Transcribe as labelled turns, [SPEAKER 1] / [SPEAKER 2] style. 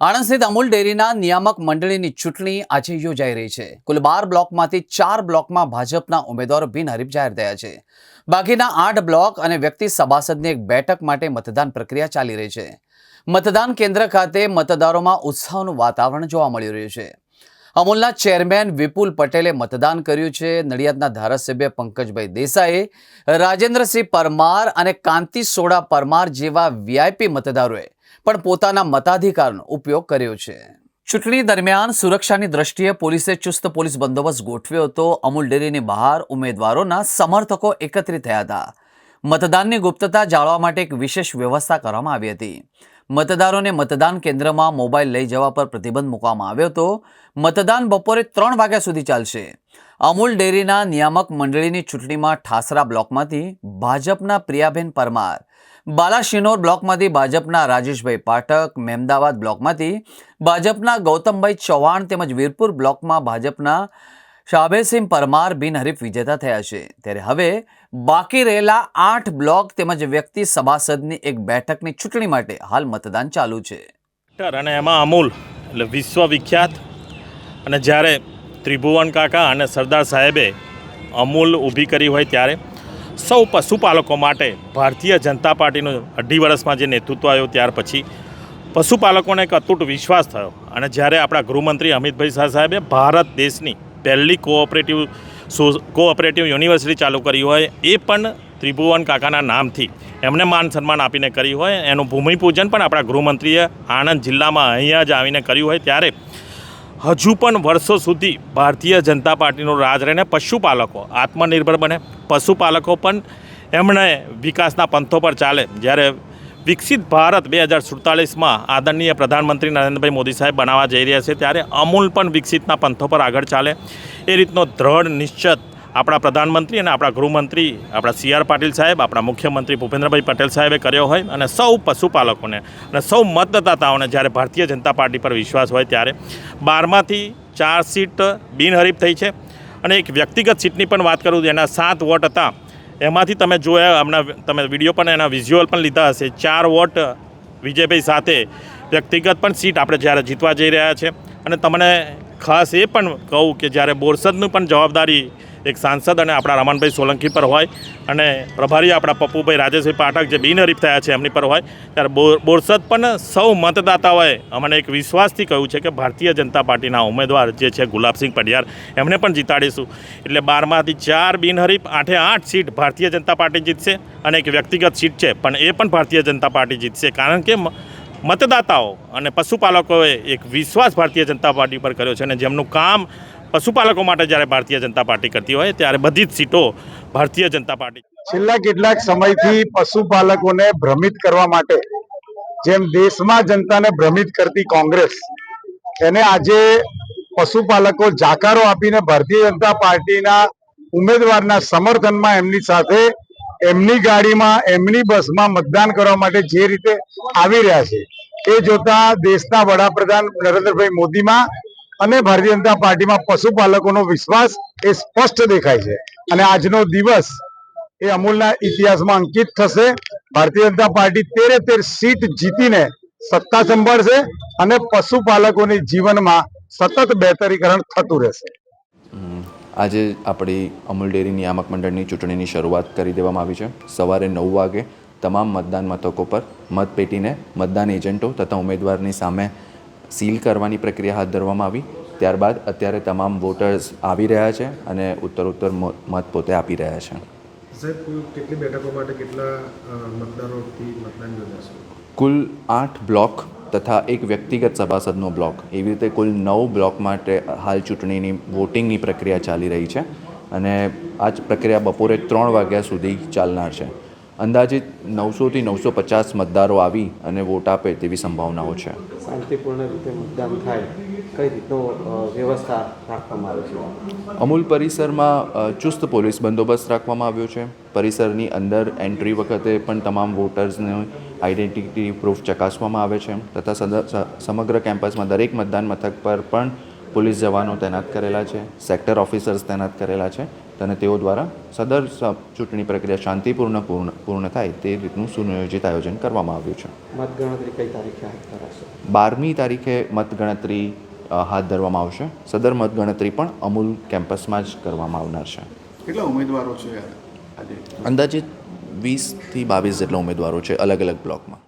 [SPEAKER 1] આણંદ સ્થિત અમૂલ ડેરીના નિયામક મંડળીની ચૂંટણી આજે યોજાઈ રહી છે. કુલ બાર બ્લોકમાંથી ચાર બ્લોકમાં ભાજપના ઉમેદવારો બિનહરીફ જાહેર થયા છે. બાકીના આઠ બ્લોક અને વ્યક્તિ સભાસદની એક બેઠક માટે મતદાન પ્રક્રિયા ચાલી રહી છે. મતદાન કેન્દ્ર ખાતે મતદારોમાં ઉત્સાહનું વાતાવરણ જોવા મળી રહ્યું છે. અમૂલના ચેરમેન વિપુલ પટેલે મતદાન કર્યું છે. નડિયાદના ધારાસભ્ય પંકજભાઈ દેસાઈએ રાજેન્દ્રસિંહ પરમાર અને કાંતિ સોડા પરમાર જેવા વીઆઈપી મતદારોએ પણ પોતાના મતાધિકારનો ઉપયોગ કર્યો છે. ચૂંટણી દરમિયાન સુરક્ષાની દ્રષ્ટિએ પોલીસે ચુસ્ત પોલીસ બંદોબસ્ત ગોઠવ્યો હતો. અમૂલ ડેરીની બહાર ઉમેદવારોના સમર્થકો એકત્રિત થયા હતા. મતદાનની ગુપ્તતા જાળવવા માટે એક વિશેષ વ્યવસ્થા કરવામાં આવી હતી. મતદારોને મતદાન કેન્દ્રમાં મોબાઈલ લઈ જવા પર પ્રતિબંધ મૂકવામાં આવ્યો હતો. મતદાન બપોરે ત્રણ વાગ્યા સુધી ચાલશે. અમૂલ ડેરીના નિયામક મંડળીની ચૂંટણીમાં ઠાસરા બ્લોકમાંથી ભાજપના પ્રિયાબેન પરમાર બાલાશિનોર બ્લોકમાંથી ભાજપના રાજેશભાઈ પાઠક મહેમદાવાદ બ્લોકમાંથી ભાજપના ગૌતમભાઈ ચૌહાણ તેમજ વીરપુર બ્લોકમાં ભાજપના શાહબેસિંહ પરમાર બિનહરીફ વિજેતા થયા છે. ત્યારે હવે બાકી રહેલા આઠ બ્લોક તેમજ વ્યક્તિ સભાસદની એક બેઠકની ચૂંટણી માટે હાલ મતદાન ચાલુ છે.
[SPEAKER 2] અને એમાં અમૂલ, એટલે વિશ્વવિખ્યાત. અને જ્યારે ત્રિભુવન કાકા અને સરદાર સાહેબે અમૂલ ઊભી કરી હોય ત્યારે સૌ પશુપાલકો માટે ભારતીય જનતા પાર્ટીનું અઢી વર્ષમાં જે નેતૃત્વ આવ્યું ત્યાર પછી પશુપાલકોને એક અતૂટ વિશ્વાસ થયો. અને જ્યારે આપણા ગૃહમંત્રી અમિતભાઈ શાહ સાહેબે ભારત દેશની પહેલી કોઓપરેટિવ સો- કોઓપરેટિવ યુનિવર્સિટી ચાલુ કરી હોય, એ પણ ત્રિભુવન કાકાના નામથી એમને માન સન્માન આપીને કર્યું હોય. એનું ભૂમિપૂજન પણ આપણા ગૃહમંત્રીએ આણંદ જિલ્લામાં અહીંયા જ આવીને કર્યું હોય ત્યારે હજુ પણ વર્ષો સુધી ભારતીય જનતા પાર્ટીનું રાજ રહીને પશુપાલકો, આત્મનિર્ભર બને. પશુપાલકો પણ એમણે વિકાસના પંથો પર ચાલે. જ્યારે વિકસિત ભારત બે હજાર સુડતાલીસમાં આદરણીય પ્રધાનમંત્રી નરેન્દ્રભાઈ મોદી સાહેબ બનાવવા જઈ રહ્યા છે, ત્યારે અમૂલ પણ વિકસિતના પંથો પર આગળ ચાલે. એ રીતનો દ્રઢ નિશ્ચિત આપણા પ્રધાનમંત્રી અને આપણા ગૃહમંત્રી, આપણા સી આર પાટીલ સાહેબ, આપણા મુખ્યમંત્રી ભૂપેન્દ્રભાઈ પટેલ સાહેબે કર્યો હોય અને સૌ પશુપાલકોને અને સૌ મતદાતાઓને જ્યારે ભારતીય જનતા પાર્ટી પર વિશ્વાસ હોય ત્યારે બારમાંથી ચાર સીટ બિનહરીફ થઈ છે. અને એક વ્યક્તિગત સીટની પણ વાત કરું તો એના સાત વોટ હતા એમાંથી તમે જોયા, હમણાં તમે વીડિયો પણ એના વિઝ્યુઅલ પણ લીધા હશે. ચાર વોટ વિજયભાઈ સાથે વ્યક્તિગત પણ સીટ આપણે જ્યારે જીતવા જઈ રહ્યા છે. અને તમને ખાસ એ પણ કહું કે જ્યારે બોરસદનું પણ જવાબદારી એક સાંસદ અને આપણા રમણભાઈ સોલંકી પર હોય અને પ્રભારી આપણા પપ્પુભાઈ રાજેશભાઈ પાઠક જે બિનહરીફ થયા છે એમની પર હોય, ત્યારે બોર- બોરસદ પણ સૌ મતદાતાઓએ અમને એક વિશ્વાસથી કહ્યું છે કે ભારતીય જનતા પાર્ટીના ઉમેદવાર જે છે ગુલાબસિંહ પડિયાર, એમને પણ જીતાડીશું. એટલે બારમાંથી ચાર બિનહરીફ, આઠે આઠ સીટ ભારતીય જનતા પાર્ટી જીતશે અને એક વ્યક્તિગત સીટ છે, પણ એ પણ ભારતીય જનતા પાર્ટી જીતશે. કારણ કે મતદાતાઓ અને પશુપાલકોએ એક વિશ્વાસ ભારતીય જનતા પાર્ટી પર કર્યો છે અને જેમનું કામ પશુપાલકો માટે જ્યારે ભારતીય જનતા પાર્ટી કરતી હોય, ત્યારે બધી જ સીટો ભારતીય જનતા પાર્ટી
[SPEAKER 3] છેલ્લા કેટલાક સમયથી પશુપાલકોને ભ્રમિત કરવા માટે, જેમ દેશમાં જનતાને ભ્રમિત કરતી કોંગ્રેસ, એને આજે પશુપાલકો જાકારો આપીને ભારતીય જનતા પાર્ટીના ઉમેદવારના સમર્થનમાં એમની સાથે એમની ગાડીમાં, એમની બસમાં મતદાન કરવા માટે જે રીતે આવી રહ્યા છે, એ જોતા દેશના વડાપ્રધાન નરેન્દ્રભાઈ મોદીમાં અને ભારતીય જનતા પાર્ટીમાં પશુપાલકોનો વિશ્વાસ એ સ્પષ્ટ દેખાય છે. અને આજનો દિવસ એ અમૂલના ઇતિહાસમાં અંકિત થશે. ભારતીય જનતા પાર્ટી તેરે તેર સીટ જીતીને સત્તા સંભાળશે અને પશુપાલકોની જીવનમાં સતત બહેતરીકરણ થતું રહેશે.
[SPEAKER 4] આજે આપણી અમૂલ ડેરી નિયામક મંડળની ચૂંટણીની શરૂઆત કરી દેવામાં આવી છે. સવારે નવ વાગે તમામ મતદાન મથકો પર મતપેટીને મતદાન એજન્ટો તથા ઉમેદવારની સામે સીલ કરવાની પ્રક્રિયા હાથ ધરવામાં આવી. ત્યારબાદ અત્યારે તમામ વોટર્સ આવી રહ્યા છે અને ઉત્તરોત્તર ઉત્તર મત પોતે આપી રહ્યા છે.
[SPEAKER 5] સાહેબ કેટલી બેઠકો માટે કેટલા મતદારોથી મતદાન યોજાશે?
[SPEAKER 4] કુલ આઠ બ્લોક તથા એક વ્યક્તિગત સભાસદનો બ્લોક. એવી રીતે કુલ નવ બ્લોક માટે હાલ ચૂંટણીની વોટિંગની પ્રક્રિયા ચાલી રહી છે અને આ જ પ્રક્રિયા બપોરે ત્રણ વાગ્યા સુધી ચાલનાર છે. અંદાજિત નવસોથી નવસો પચાસ મતદારો આવી અને વોટ આપે તેવી સંભાવનાઓ છે.
[SPEAKER 6] શાંતિપૂર્ણ રીતે મતદાન થાય કઈ રીતનો વ્યવસ્થા રાખવામાં આવે છે?
[SPEAKER 4] અમૂલ પરિસરમાં ચુસ્ત પોલીસ બંદોબસ્ત રાખવામાં આવ્યો છે. પરિસરની અંદર એન્ટ્રી વખતે પણ તમામ વોટર્સને આઈડેન્ટિટી પ્રૂફ ચકાસવામાં આવે છે. તથા સમગ્ર કેમ્પસમાં દરેક મતદાન મથક પર પણ પોલીસ જવાનો તૈનાત કરેલા છે સેક્ટર ઓફિસર્સ તૈનાત કરેલા છે અને તેઓ દ્વારા સદર ચૂંટણી પ્રક્રિયા શાંતિપૂર્ણ પૂર્ણ પૂર્ણ થાય તે રીતનું સુનિયોજિત આયોજન કરવામાં આવ્યું છે.
[SPEAKER 6] મતગણતરી કઈ તારીખે હાથ ધરાશે?
[SPEAKER 4] બારમી તારીખે મતગણતરી હાથ ધરવામાં આવશે. સદર મતગણતરી પણ અમૂલ કેમ્પસમાં જ કરવામાં આવનાર છે.
[SPEAKER 7] કેટલા ઉમેદવારો છે આજે?
[SPEAKER 4] અંદાજિત વીસથી બાવીસ જેટલા ઉમેદવારો છે અલગ અલગ બ્લોકમાં.